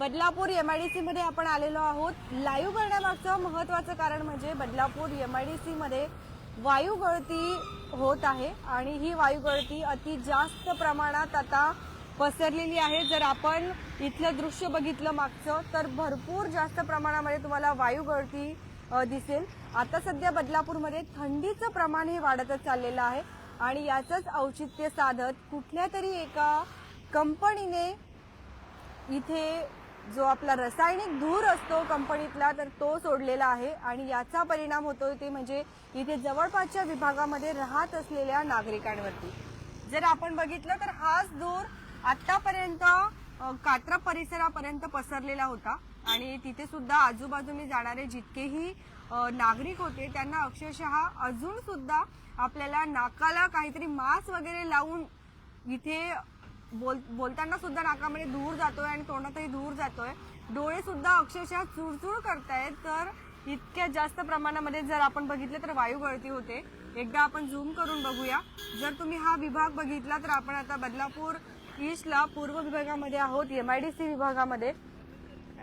Badlapur MIDC मध्ये आपण आलेलो आहोत. लाईव्ह करण्यामागचं महत्वाचं कारण म्हणजे बदलापूर एमआयडीसी मध्ये वायू गळती होत आहे आणि ही वायू गळती अति जास्त प्रमाणात आता पसरलेली आहे. जर आपण इथलं दृश्य बघितलं मागचं तर भरपूर जास्त प्रमाणामध्ये तुम्हाला वायू गळती दिसेल. आता सध्या बदलापूरमध्ये थंडीचं प्रमाण हे वाढतच चाललेलं आहे आणि याचंच औचित्य साधत कुठल्या तरी एका कंपनीने इथे जो आपला रासायनिक धूर असतो कंपनीतला तर तो सोडलेला आहे आणि याचा परिणाम होतो ते म्हणजे इथे जवळपासच्या विभागामध्ये राहत असलेल्या नागरिकांवरती. जर आपण बघितलं तर हाच धूर आतापर्यंत कात्रा परिसरापर्यंत पसरलेला होता आणि तिथे सुद्धा आजूबाजूने जाणारे जितकेही नागरिक होते त्यांना अक्षरशः अजून सुद्धा आपल्याला नाकाला काहीतरी मास्क वगैरे लावून इथे बोल बोलताना सुद्धा नाकामध्ये धूर जातोय आणि तोंडातही धूर जातोय. डोळे सुद्धा अक्षरशः चुळचुळ करतायत. तर इतक्या जास्त प्रमाणामध्ये जर आपण बघितलं तर वायू गळती होते. एकदा आपण झूम करून बघूया. जर तुम्ही हा विभाग बघितला तर आपण आता बदलापूर ईस्टला पूर्व विभागामध्ये आहोत एम आय डी सी विभागामध्ये.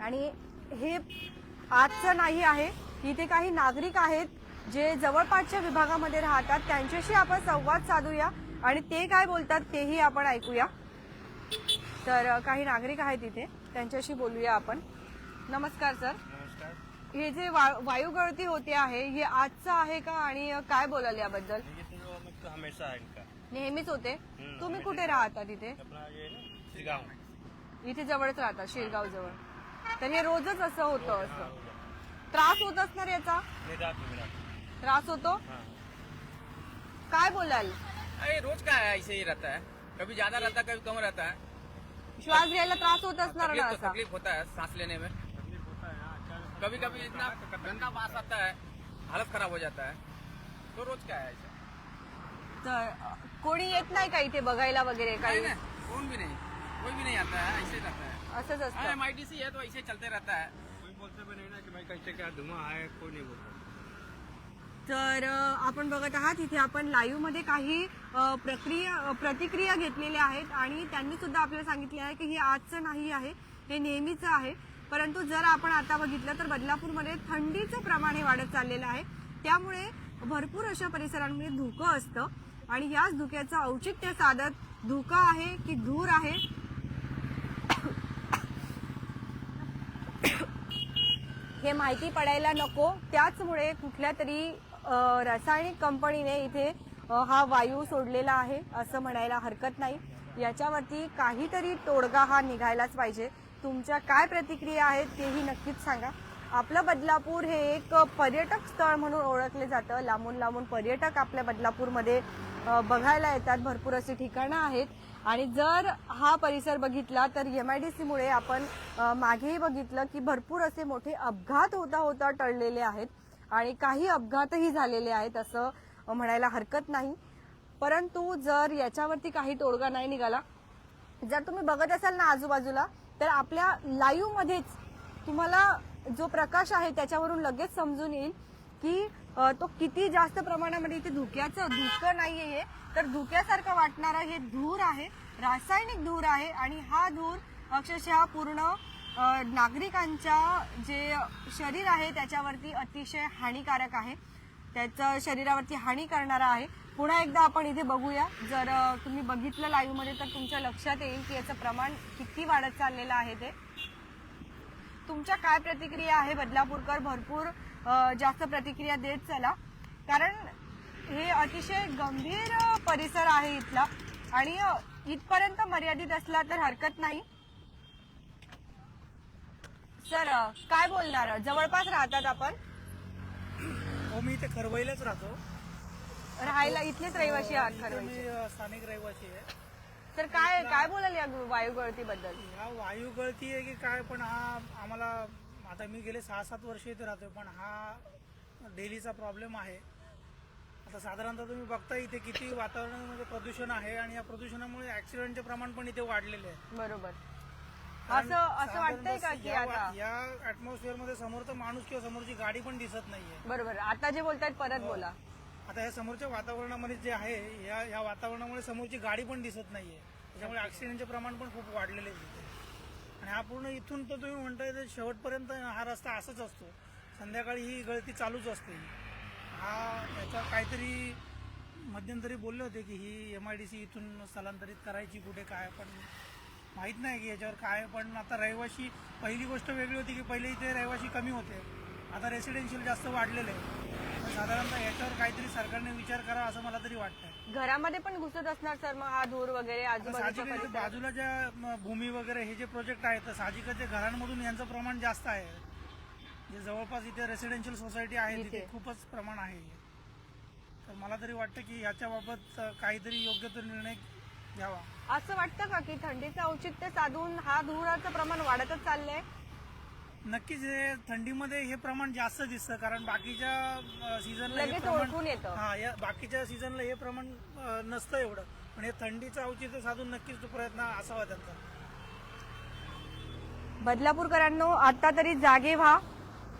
आणि हे आजचं नाही आहे. इथे काही नागरिक आहेत जे जवळपासच्या विभागामध्ये राहतात. त्यांच्याशी आपण संवाद साधूया आणि ते काय बोलतात तेही आपण ऐकूया. तर काही नागरिक आहेत इथे. त्यांच्याशी बोलूया आपण. नमस्कार सर. नमस्कार. हे जे वायू गळती होते आहे हे आजचं आहे का? आणि काय बोलाल याबद्दल? हमेशा इनका नेहमीच होते. तुम्ही. कुठे राहता तिथे? इथे जवळच राहता शिरगाव जवळ. तर हे रोजच असं होतं असं. त्रास होत असणार याचा? त्रास होतो? काय बोलाल? रोज का है ऐसे ही रहता है? कभी ज्यादा रहता है कभी कम रहता है. श्वास घ्यायला त्रास होत असणार ना असा. तकलीफ होता है सांस लेने में. तकलीफ होता है अचानक कभी कभी इतना गंदा बास आता है हालत खराब हो जाता है तो रोज क्या है ऐसा? तर कोणी येत नाही का इथे बघायला वगैरे नहीं काही? ना कौन भी नहीं. कोई भी नहीं आता है ऐसे ही रहता है. असंच हाँ असतं एम है तो ऐसे चलते रहता है. कोई बोलते भी नहीं ना कि भाई कैसे क्या धुआं है कोई नहीं बोलता। तर आपण बघत आहात इथे आपण लाईव्हमध्ये काही प्रक्रिया प्रतिक्रिया घेतलेल्या आहेत आणि त्यांनी सुद्धा आपल्याला सांगितले आहे की हे आजचं नाही आहे हे नेहमीचं आहे. परंतु जर आपण आता बघितलं तर बदलापूरमध्ये थंडीचं प्रमाण हे वाढत चाललेलं आहे. त्यामुळे भरपूर अशा परिसरांमध्ये धुकं असतं आणि याच धुक्याचं औचित्य साधत धुकं आहे की धूर आहे? हे माहिती पडायला नको. त्याचमुळे कुठल्या तरी रासायनिक कंपनीने इथे हा वायू सोडलेला आहे असं म्हणायला हरकत नाही. याच्यावरती काहीतरी तोडगा हा निघायलाच पाहिजे. तुमच्या काय प्रतिक्रिया आहेत तेही नक्कीच सांगा. आपलं बदलापूर हे एक पर्यटक स्थळ म्हणून ओळखले जातं. लांबून लांबून पर्यटक आपल्या बदलापूरमध्ये बघायला येतात. भरपूर अशी ठिकाणं आहेत. आणि जर हा परिसर बघितला तर यम आय डी सीमुळे आपण मागेही बघितलं की भरपूर असे मोठे अपघात होता होता टळलेले आहेत. आणि काही अपघातही झालेले आहेत असं म्हणायला हरकत नाही. परंतु जर याच्यावरती काही तोडगा नाही निघाला जर तुम्ही बघत असाल ना आजूबाजूला तर आपल्या लाईव्ह मध्येच तुम्हाला जो प्रकाश आहे त्याच्यावरून लगेच समजून येईल की तो किती जास्त प्रमाणामध्ये इथे धुक्याचं धुकं नाहीये हे. तर धुक्यासारखं वाटणारं हे धूर आहे रासायनिक धूर आहे आणि हा धूर अक्षरशः पूर्ण नागरिकांच्या जे शरीर आहे त्याच्यावरती अतिशय हानिकारक आहे. त्याचं शरीरावरती हानी करणारा आहे. पुन्हा एकदा आपण इथे बघूया. जर तुम्ही बघितलं लाईव्हमध्ये तर तुमच्या लक्षात येईल की याचं प्रमाण किती वाढत चाललेलं आहे ते. तुमच्या काय प्रतिक्रिया आहे बदलापूरकर? भरपूर जास्त प्रतिक्रिया देत चला. कारण हे अतिशय गंभीर परिसर आहे इथला. आणि इथपर्यंत मर्यादित असला तर हरकत नाही. सर काय बोलणार? जवळपास राहतात आपण. हो मी इथे खरवईलाच राहतो. राहायला इथलेच रहिवासी आहात इथे खरं मी अ, स्थानिक रहिवासी आहे. तर काय काय बोलाल या वायू गळतीबद्दल हा वायू गळती आहे की काय पण हा आम्हाला आता मी गेले सहा सात वर्ष इथे राहतोय पण हा डेलीचा प्रॉब्लेम आहे. आता साधारणतः तुम्ही बघता इथे किती वातावरणामध्ये प्रदूषण आहे आणि या प्रदूषणामुळे ऍक्सिडेंटचे प्रमाण पण इथे वाढलेले आहे. बरोबर. असं असं वाटतंय का की या आता या ऍटमॉस्फिअरमध्ये समोरचा माणूस किंवा समोरची गाडी पण दिसत नाहीये. बरोबर. आता जे बोलतायत परत बोला. आता या समोरच्या वातावरणामध्ये जे आहे या या वातावरणामुळे समोरची गाडी पण दिसत नाहीये. त्याच्यामुळे ऍक्सिडेंटचे प्रमाण पण खूप वाढलेले आहे इथे. आणि हा पूर्ण इथून तर तुम्ही म्हणताय तर शेवटपर्यंत हा रस्ता असाच असतो. संध्याकाळी ही गळती चालूच असते. हा याचा काहीतरी मध्यंतरी बोलले होते की ही एम आय डी सी इथून स्थलांतरित करायची कुठे काय पण माहीत नाही की याच्यावर काय पण आता रहिवाशी पहिली गोष्ट वेगळी होती की पहिले इथे रहिवाशी कमी होते. आता रेसिडेन्शियल जास्त वाढलेलं आहे. साधारणतः याच्यावर काहीतरी सरकारने विचार करा असं मला तरी वाटतंय. घरामध्ये पण घुसत असणार सर मग हा धूर वगैरे साहजिकच बाजूला ज्या भूमी वगैरे हे जे प्रोजेक्ट आहेत तर साहजिकच ते घरांमधून यांचं प्रमाण जास्त आहे. जे जवळपास इथे रेसिडेन्शियल सोसायटी आहे. तिथे खूपच प्रमाण आहे. तर मला तरी वाटतं की याच्याबाबत काहीतरी योग्य तो निर्णय घ्यावा. असं वाटतं का की थंडीचं औचित्य साधून हा धुराचं प्रमाण वाढतच चाललंय? नक्कीच हे थंडीमध्ये हे प्रमाण जास्त दिसतं कारण बाकीच्या सीझनला हे लगेच प्रमाण ओळखून येतं. हा या बाकीच्या सीझनला हे प्रमाण अ, नसतं एवढं. पण हे थंडीचं औचित्य साधून नक्कीच तो प्रयत्न असावा त्यांचा. बदलापूरकरांनो आता तरी जागे व्हा.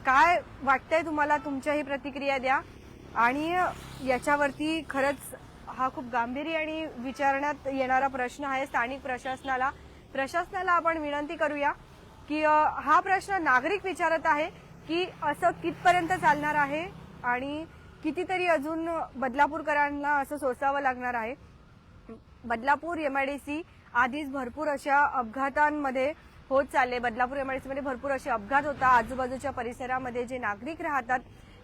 काय वाटतंय तुम्हाला? तुमच्याही प्रतिक्रिया द्या. आणि याच्यावरती खरंच हा खूप गांभीर्य आणि विचारण्यात येणारा प्रश्न आहे. स्थानिक प्रशासनाला प्रशासनाला आपण विनंती करूया की हा प्रश्न नागरिक विचारत आहे की असं कितपर्यंत चालणार आहे आणि कितीतरी अजून बदलापूरकरांना असं सोसावं लागणार आहे. बदलापूर एमआयडीसी आधीच भरपूर अशा अपघातांमध्ये होत चालले. बदलापूर एमआयडीसीमध्ये भरपूर असे अपघात होता आजूबाजूच्या परिसरामध्ये जे नागरिक राहतात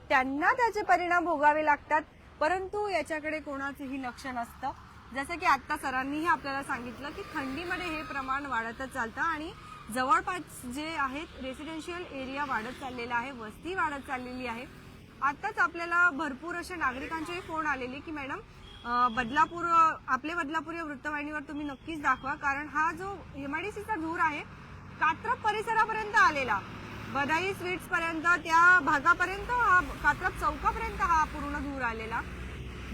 त्यांना त्याचे परिणाम भोगावे लागतात. परंतु याच्याकडे कोणाचंही लक्ष नसतं. जसं की आत्ता सरांनीही आपल्याला सांगितलं की थंडीमध्ये हे प्रमाण वाढतच चालतं आणि जवळपास जे आहेत रेसिडेन्शियल एरिया वाढत चाललेला आहे वस्ती वाढत चाललेली आहे. आत्ताच आपल्याला भरपूर अशा नागरिकांचे फोन आलेले की मॅडम बदलापूर आपले बदलापूर या वृत्तवाहिनीवर तुम्ही नक्कीच दाखवा. कारण हा जो एमआयडीसीचा धूर आहे कात्रप परिसरापर्यंत आलेला. बदाई स्वीट्स पर्यंत त्या भागापर्यंत हा कात्रप चौकापर्यंत हा पूर्ण धूर आलेला.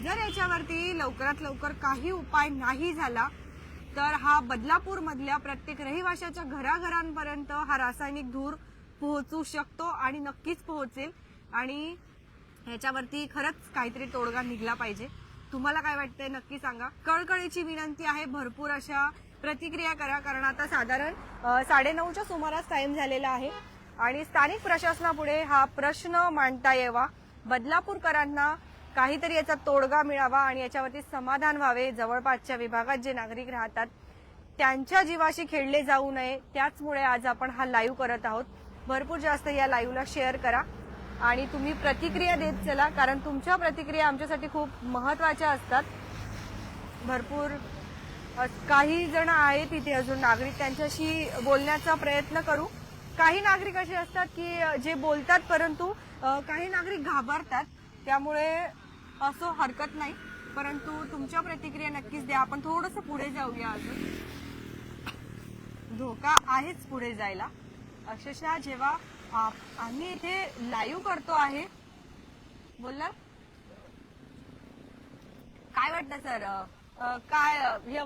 जर याच्यावरती लवकरात लवकर काही उपाय नाही झाला तर हा बदलापूर मधल्या प्रत्येक रहिवाशाच्या घराघरांपर्यंत हा रासायनिक धूर पोहोचू शकतो आणि नक्कीच पोहोचेल. आणि ह्याच्यावरती खरंच काहीतरी तोडगा निघला पाहिजे. तुम्हाला काय वाटतंय नक्की सांगा. कळकळीची विनंती आहे भरपूर अशा प्रतिक्रिया करा कारण आता साधारण साडे साडेनऊच्या सुमारास टाइम झालेला आहे. आणि स्थानिक प्रशासनापुढे हा प्रश्न मांडता यावा. बदलापूरकरांना काहीतरी याचा तोडगा मिळावा आणि याच्यावरती समाधान व्हावे. जवळपासच्या विभागात जे नागरिक राहतात त्यांच्या जीवाशी खेळले जाऊ नये. त्याचमुळे आज आपण हा लाईव्ह करत आहोत. भरपूर जास्त या लाईव्हला शेअर करा. आणि तुम्ही प्रतिक्रिया देत चला कारण तुमच्या प्रतिक्रिया आमच्यासाठी खूप महत्त्वाच्या असतात. भरपूर काही जण आहेत इथे अजून. नागरिक त्यांच्याशी बोलण्याचा प्रयत्न करू. काही नागरिक असे असतात की जे बोलतात परंतु काही नागरिक घाबरतात. त्यामुळे असं हरकत नाही. परंतु तुमच्या प्रतिक्रिया नक्कीच द्या. आपण थोडस पुढे जाऊया अजून. धोका आहेच पुढे जायला. अक्षरशः जेव्हा आम्ही इथे लाईव्ह करतो आहे. बोलला काय वाटतं सर काय अ, या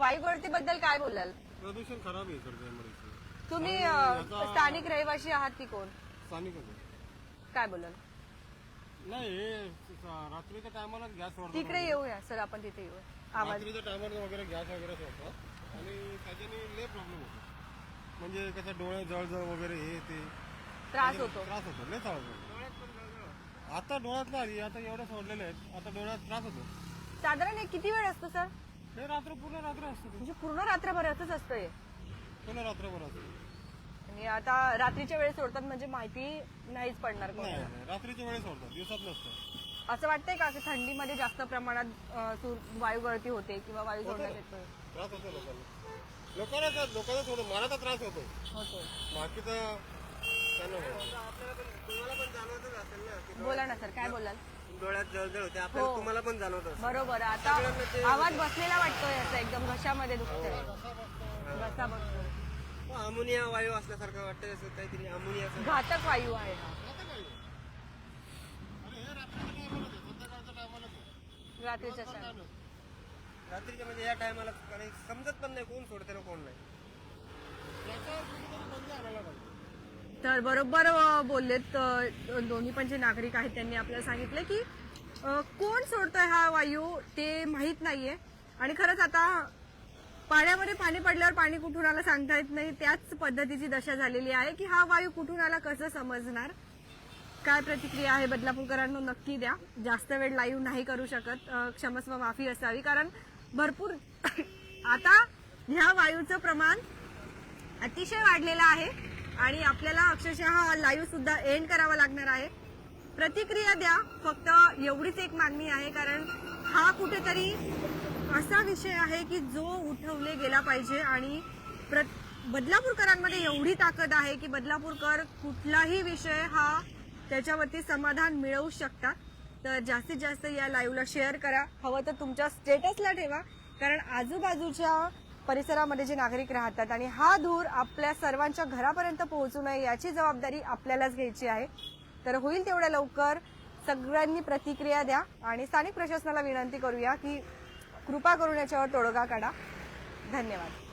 बद्दल काय बोलाल? प्रदूषण खराब आहे सर तुम्ही अ, स्थानिक रहिवासी आहात की कोण? स्थानिक. काय बोलाल? नाही हे स- रात्रीच्या टायमाला गॅस तिकडे येऊया सर आपण तिथे येऊया. आवाज रात्रीच्या टायमाला वगैरे गॅस वगैरे सोडतात आणि त्याच्याने लय प्रॉब्लेम होतो. म्हणजे कसं डोळे जळजळ वगैरे हे ते त्रास होतो. त्रास होतो लय त्रास होतो. आता डोळ्यात नाही आता एवढं सोडलेले आहेत आता डोळ्यात त्रास होतो. साधारण हे किती वेळ असतो सर? हे रात्र पूर्ण रात्र असतं. ते. म्हणजे पूर्ण रात्रभरातच असतं हे. पूर्ण रात्रभर असतं. आणि आता रात्रीच्या वेळेस सोडतात म्हणजे माहिती नाहीच पडणार नाही कोणाला. नाही रात्रीच्या वेळेस सोडतात दिवसात नसतं. असं वाटतंय का की थंडीमध्ये जास्त प्रमाणात अ, वायू गळती होते किंवा वायू सोडण्यात येतो त्रास होतो लोकांना. लोकांना थोडं मला तर त्रास होतो होतो बाकीचं त्यांना होतं. बोला ना सर काय बोलाल? डोळ्यात जळजळ होते. हो. आपल्याला तुम्हाला पण जाणवत. बरोबर आता आवाज बसलेला वाटतोय असं एकदम घशामध्ये दुखतोय. घसा बसतोय. अमोनिया वायू असल्यासारखं वाटतं असं काहीतरी अमोनिया घातक वायू आहे हा. रात्रीच्या शाळेत. रात्रीच्या म्हणजे या टायमाला समजत पण नाही कोण सोडते ना कोण नाही. तर बरोबर अ, बोललेत अ, दोन्ही पण जे नागरिक आहेत त्यांनी आपल्याला सांगितलं की अ, कोण सोडतोय हा वायू ते माहीत नाहीये. आणि खरंच आता पाण्यामध्ये पाणी पडल्यावर पाणी कुठून आला सांगता येत नाही. त्याच पद्धतीची दशा झालेली आहे की हा वायू कुठून आला कसं समजणार? काय प्रतिक्रिया आहे बदलापूरकरांनो? नक्की द्या. जास्त वेळ लाईव्ह नाही करू शकत. क्षमस्व माफी असावी कारण भरपूर आता ह्या वायूचं प्रमाण अतिशय वाढलेलं आहे आणि आपल्याला अक्षरशः हा लाईव्ह सुद्धा एंड करावा लागणार आहे. प्रतिक्रिया द्या. फक्त एवढीच एक मागणी आहे कारण हा कुठेतरी असा विषय आहे की जो उठवले गेला पाहिजे आणि प्र बदलापूरकरांमध्ये एवढी ताकद आहे की बदलापूरकर कुठलाही विषय हा त्याच्यावरती समाधान मिळवू शकतात. तर जास्तीत जास्त या लाईव्हला शेअर करा. हवं तर तुमच्या स्टेटसला ठेवा. कारण आजूबाजूच्या परिसरामध्ये जे नागरिक राहतात आणि हा धूर आपल्या सर्वांच्या घरापर्यंत पोहोचू नये याची जबाबदारी आपल्यालाच घ्यायची आहे. तर होईल तेवढ्या लवकर. सगळ्यांनी प्रतिक्रिया द्या आणि स्थानिक प्रशासनाला विनंती करूया की कृपा करून याच्यावर तोडगा काढा. धन्यवाद.